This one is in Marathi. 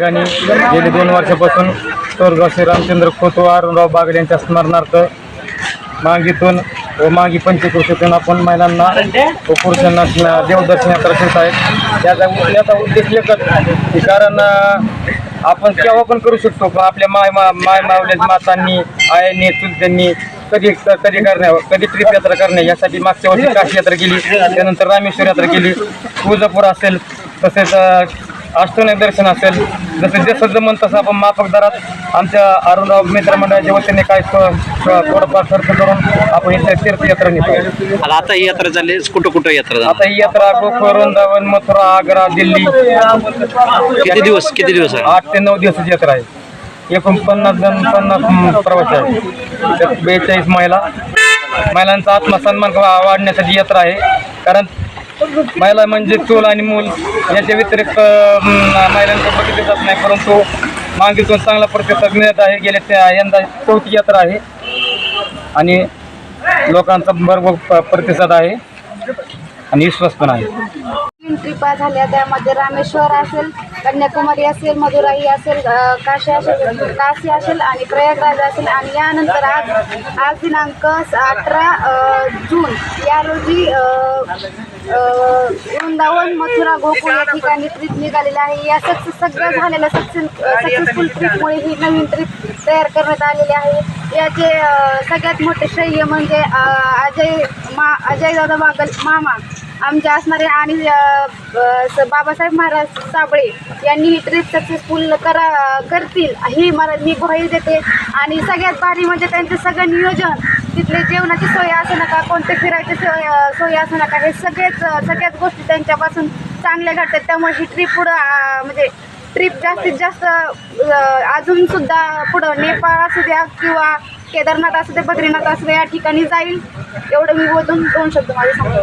ठिकाणी गेली दोन वर्षापासून स्वर्ग श्री रामचंद्र खोतो अरुणराव बागडे यांच्या स्मरणार्थ मागीतून व मागी पंचकृषीतून आपण महिलांना व पुरुषांना देवदर्शन यात्रा करत आहेत. त्याचा याचा उद्देश एकच की कारण आपण केव्हा पण करू शकतो पण आपल्या माय मा माय मावल्या मातांनी आयांनी चुलत्यांनी कधी कधी करण्या कधी ट्रिप यात्रा करणे यासाठी मागच्या वर्षी काशी यात्रा केली त्यानंतर रामेश्वर यात्रा केली तुळजापूर असेल तसेच अं, अष्टनाथ दर्शन असेल. जसं जसं जमन तसं आपण माफक दरात आमच्या अरुणराव मित्रमंडळाच्या वतीने काय थोडंफार खर्च करून आपण इथे तीर्थयात्रा आणि आता ही यात्रा चालली कुठं कुठं यात्रा झाली? आता ही यात्रा गोकुळ वृंदावन मथुरा आग्रा दिल्ली. किती दिवस किती दिवस आहे? आठ ते नऊ दिवसाची यात्रा आहे. एकूण पन्नास जण पन्नास प्रवासी आहे बेचाळीस महिला. महिलांचा आत्मसन्मान वाढण्यासाठी यात्रा आहे. कारण महिला म्हणजे चूल आणि मूल याच्या व्यतिरिक्त महिलांकडे बघितले जात नाही परंतु मागीतून चांगला प्रतिसाद मिळत आहे. गेल्या त्या यंदा चौथी यात्रा आहे? आणि लोकांचा भरपूर प- प्रतिसाद आहे आणि विश्वास पण आहे. झाल्या त्यामध्ये रामेश्वर असेल कन्याकुमारी असेल मदुराई असेल काशी असेल काशी असेल आणि प्रयागराज असेल आणि यानंतर आज आज दिनांक अठरा जून. या रोजी वृंदावन मथुरा गोकुळ या ठिकाणी ट्रीप निघालेली आहे. या सक्सेस सगळ्या झालेल्या सक्सेस सक्सेसफुल ट्रीपमुळे ही नवीन ट्रीप तयार करण्यात आलेली आहे. याचे सगळ्यात मोठे श्रेय म्हणजे अजय मा अजय दादा बागल मामा. आमचे असणारे आणि स- बाबासाहेब महाराज साबळे यांनी ही ट्रीप सक्सेसफुल करा करतील. ही मला मी ग्वाही देते. आणि सगळ्यात भारी म्हणजे त्यांचे सगळं नियोजन तिथले जेवणाची सोय असू नका कोणते फिरायची सोय सोय असू नका हे सगळेच सगळ्याच गोष्टी त्यांच्यापासून चांगल्या घडतात. त्यामुळे ही ट्रिप पुढं म्हणजे ट्रिप जास्तीत जास्त अजूनसुद्धा अजून सुद्धा पुढं नेपाळ असू द्या किंवा केदारनाथ असू दे बद्रीनाथ असू दे या ठिकाणी जाईल. एवढं मी बोलून दोन शब्द माझे सांगतो.